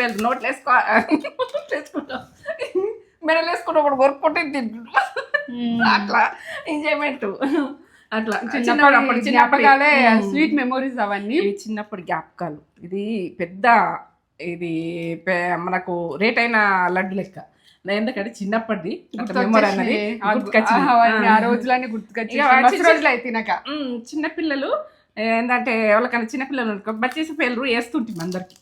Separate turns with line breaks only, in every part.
పేరు నోట్లు వేసుకో వేసుకుంటాం. మెడలు వేసుకుంటే కొరుక్కుంటే తింటుంటాం. అట్లా ఎంజాయ్మెంట్. అట్లా. చిన్నప్పుడు అప్పుడు చిన్నప్పుడు
జ్ఞాపకాలే స్వీట్ మెమోరీస్ అవన్నీ.
చిన్నప్పుడు జ్ఞాపకాలు. ఇది పెద్ద ఇది మనకు రేట్ అయిన లడ్డు లెక్క. ఎందుకంటే చిన్నప్పటిది అన్నది.
ఆ. రోజులన్నీ గుర్తుకొచ్చి రోజులు
చిన్నపిల్లలు ఏంటంటే ఎవరికైనా చిన్నపిల్లలు బచ్చేసే పేర్లు వేస్తుంటాం అందరికి.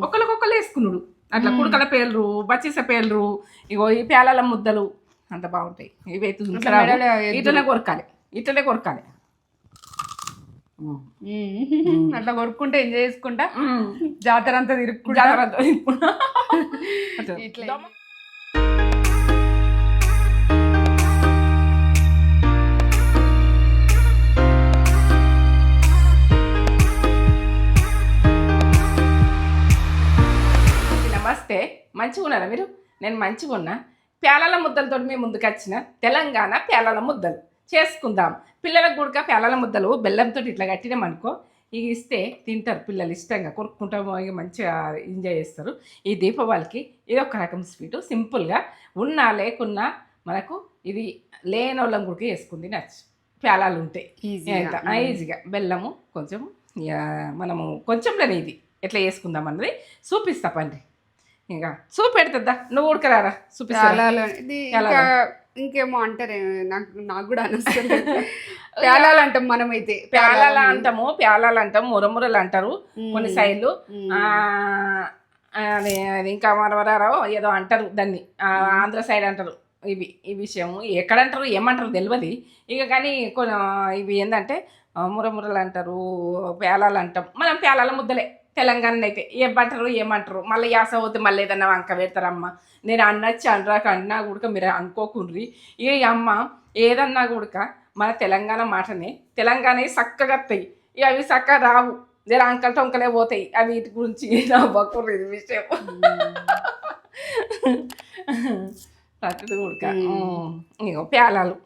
ఒకరికొకరు వేసుకున్నాడు అట్లా కుడుకల పేర్లు బచ్చేస పేర్లు ఇగో ఈ పేలాల ముద్దలు అంత బాగుంటాయి.
ఎద్దులు.
ఇట్లనే కొరకాలి. ఇట్లనే కొరకాలి.
అట్లా కొరుక్కుంటే ఎంజాయ్ చేసుకుంటా. జాతర అంతా తిరుక్కుంటా.
అట్లా.
ఇట్లా.
మంచిగా ఉన్నారా మీరు? నేను మంచిగా ఉన్నా. పేలాల ముద్దలతో మీ ముందుకు వచ్చిన తెలంగాణ పేలాల ముద్దలు. చేసుకుందాం. పిల్లలకు కూడా పేలాల ముద్దలు బెల్లంతో ఇట్లా కట్టినామనుకో ఇక ఇస్తే తింటారు పిల్లలు ఇష్టంగా. కొనుక్కుంటా ఇక మంచిగా ఎంజాయ్ చేస్తారు. ఈ దీపావళికి ఇది ఒక రకం స్వీటు సింపుల్గా ఉన్నా లేకున్నా మనకు ఇది లేని వాళ్ళం కూడా వేసుకుంది నచ్చు. పేలాలు ఉంటాయి
ఈజీగా.
బెల్లము కొంచెం మనము కొంచెంలోనే ఇది. ఎట్లా చేసుకుందాం అన్నది చూపిస్తా పండి. ఇంకా చూపెడుతుందా నువ్వు ఉడకరారా? చూపిస్తా
ఇది. ఇంకా ఇంకేమో అంటారే నాకు నాకు కూడా అనొస్తుంది పేలాలు అంటాం మనమైతే.
ప్యాలాల అంటాము ప్యాలాలు అంటాము మురమురలు అంటారు. కొన్ని సైడ్లు. అది ఇంకా మరవరారో ఏదో అంటారు దాన్ని. ఆంధ్ర సైడ్ అంటారు ఇవి ఈ విషయము. ఎక్కడంటారు ఏమంటారు తెలియదు ఇక కానీ కొన్ని ఇవి ఏంటంటే మురమురలు అంటారు పేలాలు అంటాం. మనం పేలాల ముద్దలే. తెలంగాణ అయితే ఏమంటారు ఏమంటారు? మళ్ళీ యాస పోతే మళ్ళీ ఏదన్నా వంక పెడతారమ్మ. నేను అన్నచ్చి అనరాక అన్నా కూడా మీరు అనుకోకుండ్రి. ఇక అమ్మ ఏదన్నా కూడా మన తెలంగాణ మాటనే తెలంగాణ చక్కగా వస్తాయి. ఇక అవి చక్కగా రావు. జర అంకల్ టొంకలే పోతాయి. అవి వీటి గురించి నా బక్కుర్రు ఇది విషయం. ప్రతిది ఉడక. ఇక ప్యాలాలు.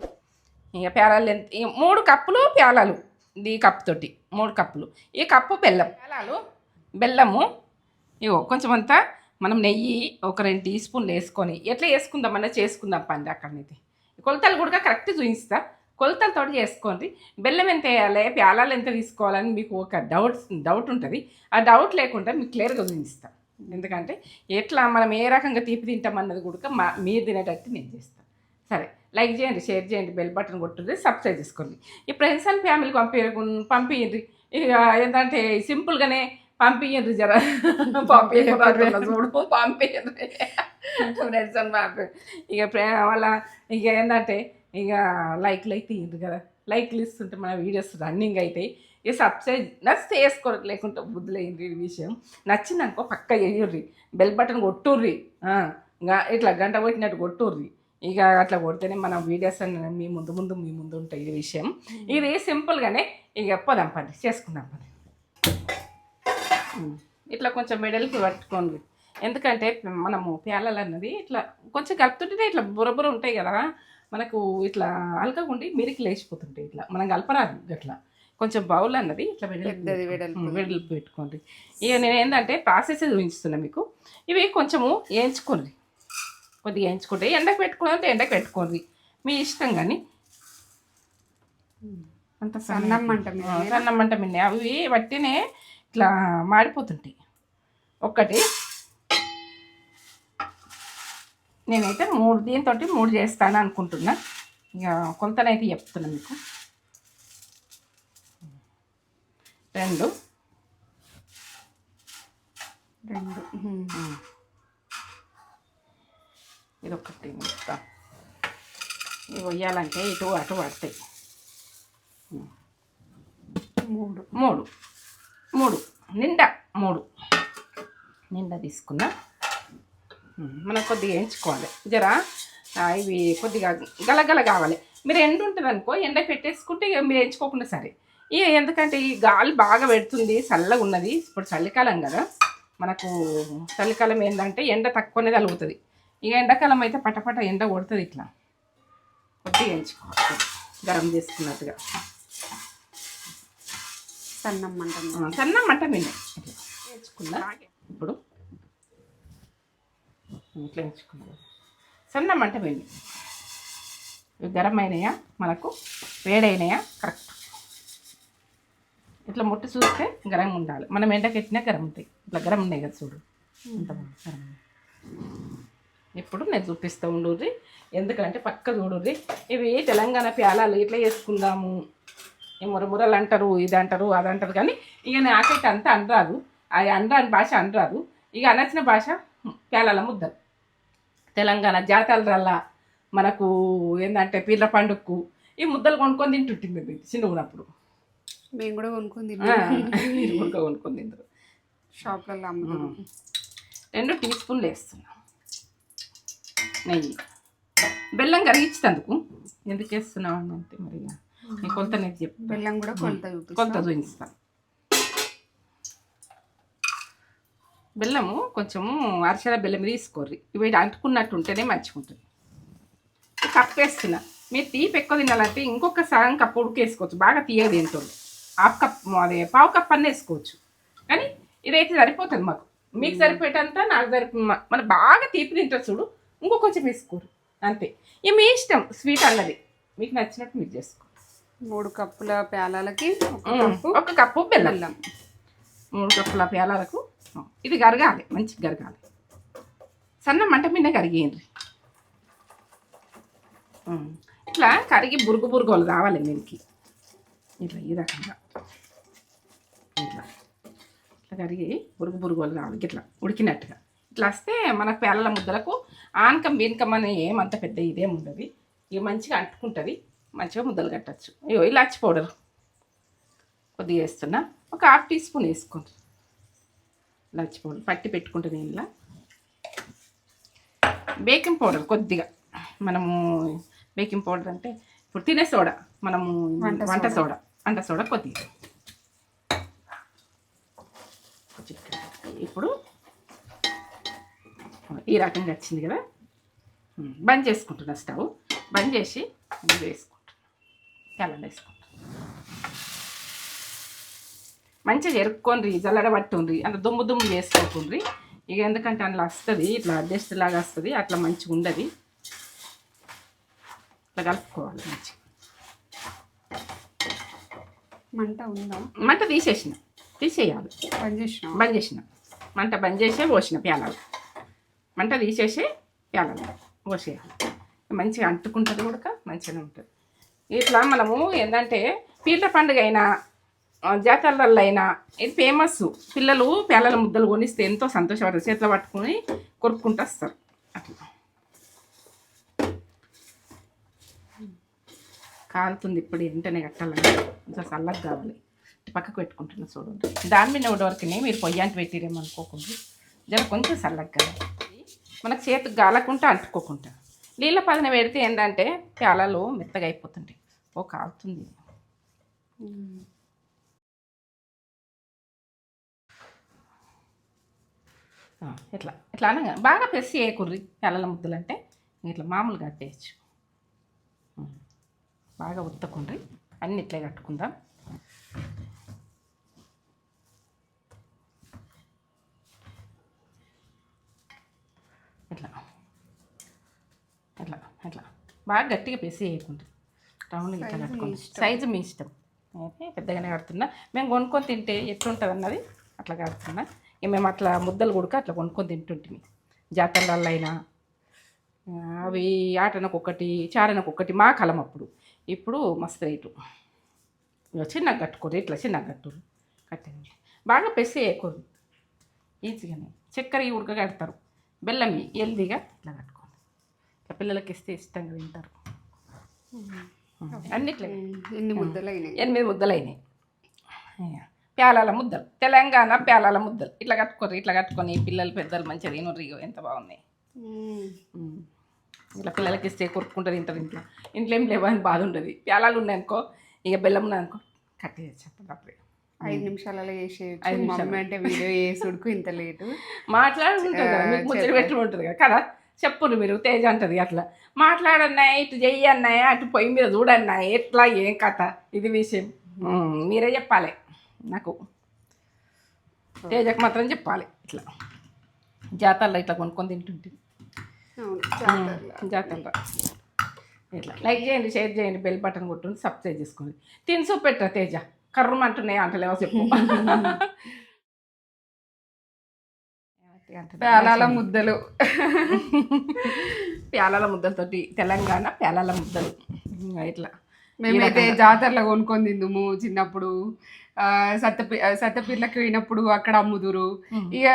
ఇక ప్యాలాలు ఎంత మూడు కప్పులు ప్యాలాలు. ఈ కప్పు తోటి మూడు కప్పులు. ఈ కప్పు బెల్లం. ప్యాలాలు బెల్లము. ఇగో కొంచెం అంతా మనం నెయ్యి ఒక రెండు టీ స్పూన్లు వేసుకొని ఎట్లా వేసుకుందామన్నా చేసుకుందాం పండి అక్కడనైతే కొలతలు కూడా కరెక్ట్ చూపిస్తా. కొలతలతో చేసుకోండి. బెల్లం ఎంత వేయాలి? ప్యాలాలు ఎంత తీసుకోవాలని మీకు ఒక డౌట్ డౌట్ ఉంటుంది. ఆ డౌట్ లేకుండా మీకు క్లియర్గా చూపిస్తా. ఎందుకంటే ఎట్లా మనం ఏ రకంగా తీపి తింటాం అన్నది కూడా మా మీరు తినేటట్టు నేను చేస్తాను సరే లైక్ చేయండి షేర్ చేయండి బెల్ బటన్ కొట్టుంది సబ్స్క్రైబ్ చేసుకోండి. ఈ ఫ్రెండ్స్ అండ్ ఫ్యామిలీకి పంపి పంపించండి ఇక ఏంటంటే సింపుల్గానే పంపించండి జర. పంపించండి చూడు. పంపించండి ఫ్రెండ్స్ పంపి ఇక ప్రే- వాళ్ళ ఇక ఏంటంటే ఇక లైక్లు అయితే ఇయ్యండి కదా. లైక్లు ఇస్తుంటే మన వీడియోస్ రన్నింగ్ అవుతాయి ఇక సబ్స్క్రైబ్ నచ్చితే వేసుకోరు లేకుంటే బుద్ధులైంది ఈ విషయం. నచ్చిందనుకో పక్క వేయుర్రి బెల్ బటన్ కొట్టుర్రి. ఇంకా ఇట్లా గంట కొట్టినట్టు కొట్టుర్రి. ఇక అట్లా కొడితేనే మన వీడియోస్ అన్ని మీ ముందు ముందు మీ ముందు ఉంటాయి ఈ విషయం. ఇది సింపుల్గానే ఇక పోదాం పని చేసుకుందాం పని. ఇట్లా కొంచెం మెడల్కి పట్టుకోండి. ఎందుకంటే మనము ప్యాలలు అన్నది ఇట్లా కొంచెం కలుపుతుంటేనే ఇట్లా బుర్ర ఉంటాయి కదా. మనకు ఇట్లా అలకగుండి మిరికి లేచిపోతుంటాయి ఇట్లా. మనం కలపరాదు ఇట్లా కొంచెం బౌల్ అన్నది ఇట్లా
వెడల్పు.
వెడల్పు పెట్టుకోండి. ఇక నేను ఏంటంటే ప్రాసెస్ చూపిస్తున్నా మీకు. ఇవి కొంచెము వేయించుకోండి. కొద్దిగా వేయించుకుంటే ఎండకు పెట్టుకోవాలంటే ఎండకు పెట్టుకోండి. మీ ఇష్టం కానీ. అంత
మంట
సన్నం మంట మిన్నే అవి వట్టినే ఇట్లా మాడిపోతుంటాయి. ఒక్కటి. నేనైతే మూడు దీంతో మూడు చేస్తాను అనుకుంటున్నా. ఇక కొంతనైతే చెప్తున్నా మీకు. రెండు.
రెండు. ఇదొకటి
ఇది ఒకటి మొత్తం. ఇవి వేయాలంటే ఇటు అటు పడతాయి.
మూడు.
మూడు. మూడు. నిండా మూడు. నిండా తీసుకున్నా. మనం కొద్దిగా ఎంచుకోవాలి జరా ఇవి కొద్దిగా గలగల కావాలి. మీరు ఎండ ఉంటుంది అనుకో ఎండ పెట్టేసుకుంటే ఇక మీరు ఎంచుకోకుండా సరే. ఇక ఎందుకంటే ఈ గాలి బాగా పెడుతుంది చల్లగా ఉన్నది. ఇప్పుడు చలికాలం కదా. మనకు చలికాలం ఏంటంటే ఎండ తక్కువనే తలుగుతుంది. ఇక ఎండాకాలం అయితే పటపట ఎండ కొడుతుంది ఇట్లా. కొద్దిగా ఎంచుకోవాలి గరం చేసుకున్నట్టుగా.
సన్నం మంట.
ఆ, సన్న మంట వేసుకున్నా ఇప్పుడు ఇట్లా ఉంచుకున్నాం సన్న మంట ఇవి గరం అయినాయా మనకు వేడైనాయా? కరెక్ట్. ఇట్లా ముట్టి చూస్తే గరం ఉండాలి. మనం ఎండకెట్టినా గరం ఉంటాయి. ఇట్లా గరం ఉన్నాయి కదా చూడు. ఇంత గరం. ఇప్పుడు నేను చూపిస్తూ ఉండుర్రి. ఎందుకంటే పక్క చూడుర్రి. ఇవి తెలంగాణ ప్యాలాలు ఇట్లా చేసుకుందాము ఈ మురమురలు అంటారు ఇది అంటారు అది అంటారు కానీ ఇక నాకైతే అంత అనరాదు. అది అనరాని భాష అనరాదు. ఇక అనొచ్చిన భాష ప్యాలాల ముద్దలు. తెలంగాణ జాతరలల్లా మనకు ఏంటంటే పీర్ల పండుగకు ఈ ముద్దలు కొనుక్కొని తింటుంటుంది మేము చిన్న ఉన్నప్పుడు
మేము కూడా
మీరు కూడా కొనుక్కొని తింటారు
షాప్లలో అమ్ముతాం.
రెండు టీ స్పూన్లు వేస్తున్నాం. నెయ్యి. బెల్లం కరిగించినందుకు. ఎందుకు వేస్తున్నావు అని అంటే మరి ఇక నీ కొలత నేను చెప్తాను
బెల్లం కూడా కొలత
కొలత
చూపిస్తాం.
చూపిస్తాను బెల్లము కొంచెము అరిసెల బెల్లం తీసుకోర్రి. ఇవి అంటుకున్నట్టు ఉంటేనే మంచిగా ఉంటుంది కప్పు వేస్తున్నా. మీరు తీపి ఎక్కువ తినాలంటే ఇంకొక సగం కప్పు ఉడికేసుకోవచ్చు. బాగా తీయదు తింటారు హాఫ్ కప్ అదే పావు కప్ అన్న వేసుకోవచ్చు. కానీ ఇదైతే సరిపోతుంది మాకు. మీకు సరిపోయేటంత నాకు సరిపో మన బాగా తీపి తింటారు చూడు. ఇంకో కొంచెం వేసుకోరు అంతే. ఇక మీ ఇష్టం స్వీట్ అన్నది మీకు నచ్చినట్టు మీరు చేసుకో.
మూడు కప్పుల ప్యాలాలకి ఒక కప్పు
ఒక కప్పు బెల్లం. మూడు కప్పుల పేలాలకు ఇది గరగాలి మంచిగా గరగాలి సన్న మంట మీద కరిగేయండి. ఇట్లా కరిగి బురుగు బురుగులు రావాలి మీరికి ఇట్లా ఈ రకంగా. ఇట్లా. ఇట్లా కరిగి బురుగు బురుగులు రావాలి ఇట్లా ఉడికినట్టుగా. ఇట్లా వస్తే మన పేలల ముద్దలకు ఆనకం బీనకం అని ఏమంత పెద్ద ఇదేం ఉండదు. ఇవి మంచిగా అంటుకుంటుంది. మంచిగా ముద్దలు కట్టచ్చు. అయ్యో ఇలాచి పౌడర్ కొద్దిగా వేస్తున్నా. ఒక హాఫ్ టీ స్పూన్ వేసుకోండి. ఇలాచి పౌడర్ పట్టి పెట్టుకుంటే నేను ఇలా. బేకింగ్ పౌడర్ కొద్దిగా. మనము బేకింగ్ పౌడర్ అంటే ఇప్పుడు తినే సోడా. మనము
వంట
వంట
సోడా.
వంట సోడా కొద్దిగా. ఇప్పుడు ఈ రకంగా వచ్చింది కదా. బంద్ చేసుకుంటున్నా స్టవ్. బంద్ చేసి ఇది క్యాలెండర్ వేసుకుంటున్నా మంచిగా ఎరుక్కొని జల్లడ పట్టుండ్రి అంత దుమ్ము దుమ్ము చేసుకోకుండ్రి. ఇక ఎందుకంటే అందులో వస్తుంది ఇట్లా అడ్జస్ట్ లాగా వస్తుంది అట్లా మంచిగా ఉండదు. ఇట్లా కలుపుకోవాలి మంచిగా.
మంట ఉందా?
మంట తీసేసిన తీసేయాలి.
పని చేసినాం?
బంద్ చేసిన. మంట బంద్ చేసే పోసిన ప్యాలాలు మంట తీసేసి ప్యాలాలు పోసేయాలి. మంచిగా అంటుకుంటుంది కూడా మంచిగానే ఉంటుంది. ఇట్లా మనము ఏంటంటే పీర్ల పండుగ అయినా జాతరలలో అయినా ఇది ఫేమస్ పిల్లలు పేలల ముద్దలు కొనిస్తే ఎంతో సంతోషపడతారు. చేతిలో పట్టుకొని కొరుక్కుంటూ వస్తారు. అట్లా కాలుతుంది ఇప్పుడు వెంటనే కట్టాలని. ఇంకా చల్లగా కావాలి. పక్కకు పెట్టుకుంటున్నా చూడండి. దాని మీద వరకునే మీరు పొయ్యాంటి పెట్టిరేమనుకోకుండా జర కొంచెం చల్లగా కావాలి. మనకు చేతికి గాలకుండా అంటుకోకుండా. నీళ్ళ పదన పెడితే ఏంటంటే ప్యాలలు మెత్తగా అయిపోతుంటాయి. ఓ కాలుతుంది. ఇట్లా ఇట్లా అనగా బాగా పెసి వేయకుర్రి పిల్లల ముద్దలు అంటే ఇట్లా మామూలుగా కట్టేయచ్చు. బాగా ఉత్తకుండ్రి. అన్ని ఇట్లే కట్టుకుందాం. ఇట్లా. ఇట్లా బాగా గట్టిగా పెసి వేయకుండా రౌండ్ ఇట్లా కట్టుకోండి. సైజు మీ ఇష్టం. అయితే పెద్దగానే కడుతున్నా. మేము కొనుక్కొని తింటే ఎట్లుంటుంది అన్నది అట్లా కడుతున్నా. ఇక మేము అట్లా ముద్దలు కొడుక అట్లా కొనుక్కొని తింటుంటిమి. జాతరలలో అయినా అవి ఆటనకు ఒకటి చారనకు ఒకటి మా కలం అప్పుడు. ఇప్పుడు మస్తు రేటు. ఇక చిన్నగా కట్టుకోరు ఇట్లా చిన్నగా కట్టురు. కట్టండి. బాగా పెసి వేయకూడదు ఈజీగానే. చక్కెర ఈ ఉడక కడతారు. బెల్లం హెల్దీగా ఇట్లా కట్టుకోండి. ఇట్లా పిల్లలకి ఇస్తే ఇష్టంగా తింటారు. అన్నిట్లే.
ఎన్ని ముద్దలు అయినాయి
ఎనిమిది ముద్దలు అయినాయి ప్యాలాల ముద్దలు. తెలంగాణ ప్యాలాల ముద్దలు. ఇట్లా కట్టుకోరు ఇట్లా కట్టుకొని పిల్లలు పెద్దలు మంచిగా తినరు ఇగో ఎంత బాగున్నాయి. ఇట్లా పిల్లలకి ఇస్తే కొరుక్కుంటారు తింటారు ఇంట్లో. ఇంట్లో ఏం లేవు అని బాధ ఉండదు. ప్యాలాలు ఉన్నాయనుకో ఇక బెల్లం ఉన్నదనుకో కట్టేయచ్చు అప్పుడే.
ఐదు నిమిషాలలో చేసేయచ్చు. మమ్మీ అంటే వీడియో చేసుడుకు ఇంత లేటు.
మాట్లాడుకుంటారు కదా మీకు ముచ్చట పెట్టి ఉంటుంది కదా. కదా? చెప్పురు మీరు తేజ అంటది అట్లా. మాట్లాడన్నా ఇటు చెయ్యి అన్నాయా అటు పొయ్యి మీద చూడన్నా ఎట్లా ఏం కథ ఇది విషయం. మీరే చెప్పాలి నాకు. తేజకు మాత్రం చెప్పాలి ఇట్లా. జాతరలో ఇట్లా కొనుక్కొని తింటుంటే.
అవును జాతరలో.
జాతర ఇట్లా. లైక్ చేయండి షేర్ చేయండి బెల్ బటన్ కొట్టుని సబ్స్క్రైబ్ చేసుకోండి. తిని చూపెట్టరా తేజ? కర్రమంటున్నాయి అంటలేవో చెప్పు.
పేలాల ముద్దలు.
ప్యాలాల ముద్దలతోటి తెలంగాణ ప్యాలాల ముద్దలు. ఇట్లా.
మేమైతే జాతరలో కొనుక్కొని తిందుము చిన్నప్పుడు. ఆ, సత్తపి సత్తపీర్లకు పోయినప్పుడు అక్కడ అమ్ముదురు. ఇక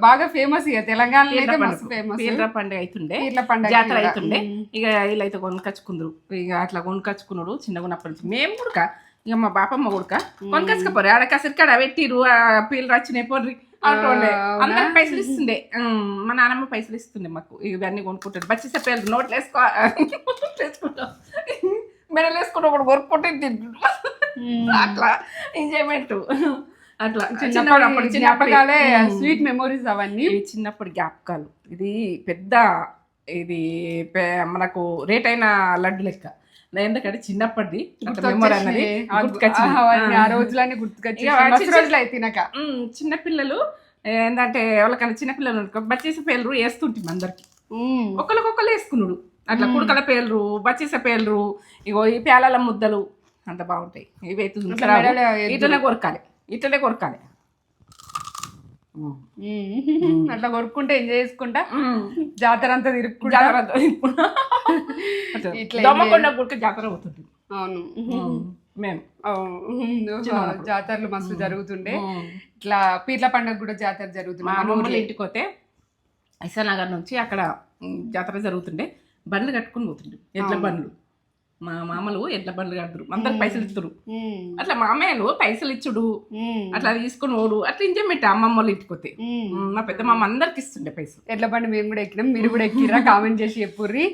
బాగా ఫేమస్ ఇక. తెలంగాణలో అయితే మస్తు ఫేమస్
పీర్ల పండుగ అవుతుండే
పీర్ల పండుగ
జాతర. అవుతుండే. ఇక వీళ్ళైతే కొనుకొచ్చుకుందరు ఇక అట్లా కొనుకొచ్చుకున్నాడు చిన్నగా ఉన్నప్పటి నుంచి. మేము కూడా ఇక మా బాపమ్మ కూడా కొనుకొచ్చుకపోరు ఆడ కసిరికాడ పెట్టిరు ఆ పీలు వచ్చినాయి పోర్రి.
అవునా?
అందరికి పైసలు ఇస్తుండే. మా నాన్నమ్మ పైసలు ఇస్తుండే మాకు. ఇవన్నీ కొనుక్కుంటాడు. బచ్చి చెప్పారు నోట్లు వేసుకో వేసుకుంటాం. మెడలు వేసుకుంటూ ఒకటి కొనుక్కుంటే అట్లా ఎంజాయ్మెంట్. అట్లా. చిన్నప్పుడు అప్పుడు
జ్ఞాపకాలే. స్వీట్ మెమోరీస్ అవన్నీ.
చిన్నప్పుడు జ్ఞాపకాలు. ఇది పెద్ద ఇది మనకు రేట్ అయిన లడ్డు లెక్క. ఎందుకంటే చిన్నప్పటిది మెమొరీ అన్నది.
ఆ. రోజులన్నీ గుర్తుకొచ్చి రోజులు
చిన్నపిల్లలు ఏంటంటే ఎవరికైనా చిన్నపిల్లలు అనుకో బచ్చీస పేర్లు వేస్తుంటాం అందరికి. ఒకరికొకరు వేసుకున్నాడు అట్లా కుడకల పేర్లు బచ్చీస పేర్లు ఇగో ఈ పేలాల ముద్దలు అంత బాగుంటాయి ఇవి అయితే. ఇట్లనే కొరకాలి ఇట్లనే కొరకాలి.
అట్లా కొరుక్కుంటే ఎంజాయ్ చేసుకుంటా. జాతర అంతా తిరుక్కుంటా.
జాతర అంతా అట్లా.
ఇట్లా
దమ్మకొండ గుడికి జాతర అవుతుంది
అవును.
మేము.
జాతరలు మస్తు జరుగుతుండే. ఇట్లా పీర్ల పండుగ కూడా జాతర
మా
జరుగుతుంది
అమ్మమ్మ ఇంటికి పోతే ఐసానగర్ నుంచి అక్కడ జాతర జరుగుతుండే. బండ్లు కట్టుకుని పోతుండే. ఎడ్ల బండ్లు. మా మామలు ఎడ్ల బండ్లు కడుతురు. అందరికి పైసలు ఇస్తురు. అట్లా మామయ్యలు పైసలు ఇచ్చుడు. అట్లా తీసుకుని ఓడు అట్లా ఎంజాయ్మెంట్ అమ్మమ్మ వాళ్ళ ఇంటికి పోతే.
ఉమ్.
ఉమ్, మా పెద్ద మామ అందరికి ఇస్తుండే పైసలు.
ఎడ్ల బండి మేము కూడా ఎక్కినాం. మీరు కూడా ఎక్కిరా కామెంట్ చేసి చెప్పుర్రి.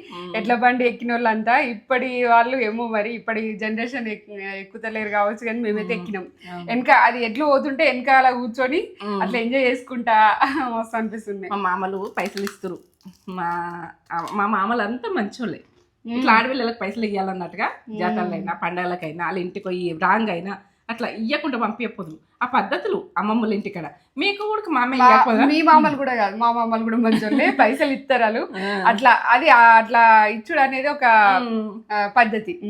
ఎడ్ల బండి ఎక్కిన వాళ్ళంతా ఇప్పటి వాళ్ళు ఏమో మరి ఇప్పటి జనరేషన్ ఎక్కుతలేరు కావచ్చు కానీ మేమైతే ఎక్కినాం. వెనక అది ఎడ్లు పోతుంటే వెనక అలా కూర్చొని. అట్లా ఎంజాయ్ చేసుకుంటా మస్తు అనిపిస్తుంది
మా మామలు పైసలు ఇస్తురు. మా మా మామలు అంతా మంచోళ్ళే. ఇట్లా ఆడపిల్లలకు పైసలు ఇవ్వాలన్నట్టుగా జాతరలైనా పండగలకైనా వాళ్ళ ఇంటికి పోయి రాంగ్ అయినా అట్లా ఇయ్యకుండా పంపించకపోదు ఆ పద్ధతులు అమ్మమ్మల ఇంటికాడ. మీకు కూడా మా అమ్మ
మీ మామలు కూడా కాదు. మా మామలు కూడా మంచోళ్ళే. పైసలు ఇస్తారు అట్లా అది అట్లా ఇచ్చుడు అనేది ఒక పద్ధతి.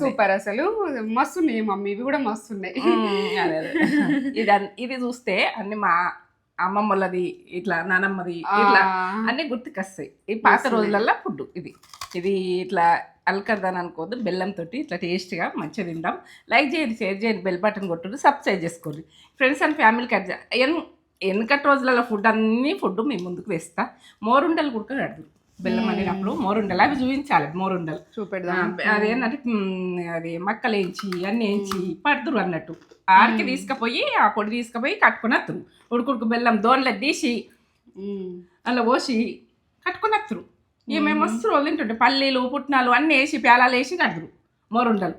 సూపర్ అసలు. మస్తున్నాయి మమ్మీ. ఇవి కూడా మస్తున్నాయి.
ఇది ఇది చూస్తే అన్ని మా అమ్మమ్మలది ఇట్లా నానమ్మది ఇట్లా అన్ని గుర్తుకొస్తాయి. ఈ పాత రోజులల్లో ఫుడ్ ఇది. ఇది ఇట్లా అల్కర్దాన్ అనుకోవద్దు బెల్లంతో ఇట్లా టేస్ట్గా మంచిగా తిందాం లైక్ చేయండి షేర్ చేయండి బెల్ బటన్ కొట్టుడు సబ్స్క్రైబ్ చేసుకోండి. ఫ్రెండ్స్ అండ్ ఫ్యామిలీకి అడ్జ ఎన్ వెనకటి రోజులలో ఫుడ్ అన్ని ఫుడ్ మీ ముందుకు వేస్తా. మోరుండలు కూడా కడదు బెల్లం వండినప్పుడు మోరుండలు అవి చూపించాలి మోరుండలు.
చూపెడదాం.
అదేంటంటే అది మక్కలు వేయించి అన్నీ వేయించి పడుతురు అన్నట్టు. ఆడికి తీసుకుపోయి ఆ పొడి తీసుకుపోయి కట్టుకుని వస్తురు ఉడుకుడుకు బెల్లం దోన్లో తీసి. అలా పోసి కట్టుకుని వస్తురు ఈమె మస్తు రోజులు తింటుంటే పల్లీలు పుట్నాలు అన్నీ వేసి ప్యాలాలు వేసి కడుతురు మోరుండలు.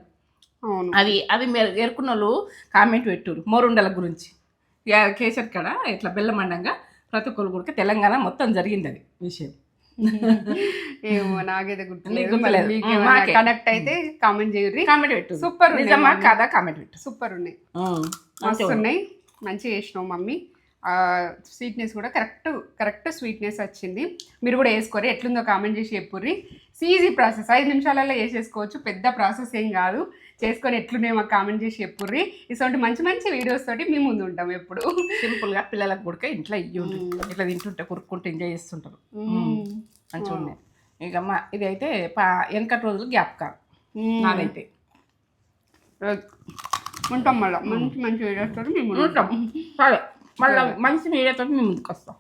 అవి అవి మీరు ఎరుకున్న వాళ్ళు కామెంట్ పెట్టురు మోరుండల గురించి. కేసరి కాడ ఇట్లా బెల్లం అండంగా ప్రతి ఒక్కరు కూడా తెలంగాణ మొత్తం జరిగింది అది విషయం.
ఏమో నాకైతే
నీకు
గుర్తులేదు. కనెక్ట్ అయితే కామెంట్ చేయర్రి.
కామెంట్ పెట్టు.
సూపర్
నిజమా. కాదా కామెంట్ పెట్టు.
సూపర్ ఉన్నాయి.
ఉమ్,
మస్తు
మంచిగా
చేసినావు మమ్మీ. స్వీట్నెస్ కూడా కరెక్ట్ కరెక్ట్ స్వీట్నెస్ వచ్చింది. మీరు కూడా వేసుకోరు ఎట్లుందో కామెంట్ చేసి చెప్పుర్రి. ఈజీ ప్రాసెస్ ఐదు నిమిషాలలో వేసేసుకోవచ్చు పెద్ద ప్రాసెస్ ఏం కాదు. చేసుకొని ఎట్లున్నాయో మాకు కామెంట్ చేసి చెప్పుర్రి. ఇటువంటి మంచి మంచి వీడియోస్ తోటి మేము ముందు ఉంటాం ఎప్పుడు.
సింపుల్గా పిల్లలకు కూడా ఇంట్లో ఇయ్యి ఉంటుంది ఇట్లా తింటుంటే కురుక్కుంటే ఎంజాయ్ చేస్తుంటారు. మంచిగా ఉన్నాయి ఇక మా ఇది అయితే పా వెనకటి రోజులు జ్ఞాపకాలు నాదైతే.
ఉంటాం మళ్ళీ. మంచి మంచి వీడియోస్ తోటి మేము
ఉంటాం. సరే. మళ్ళీ మంచి మీడియాతో మేము ముందుకు వస్తాం.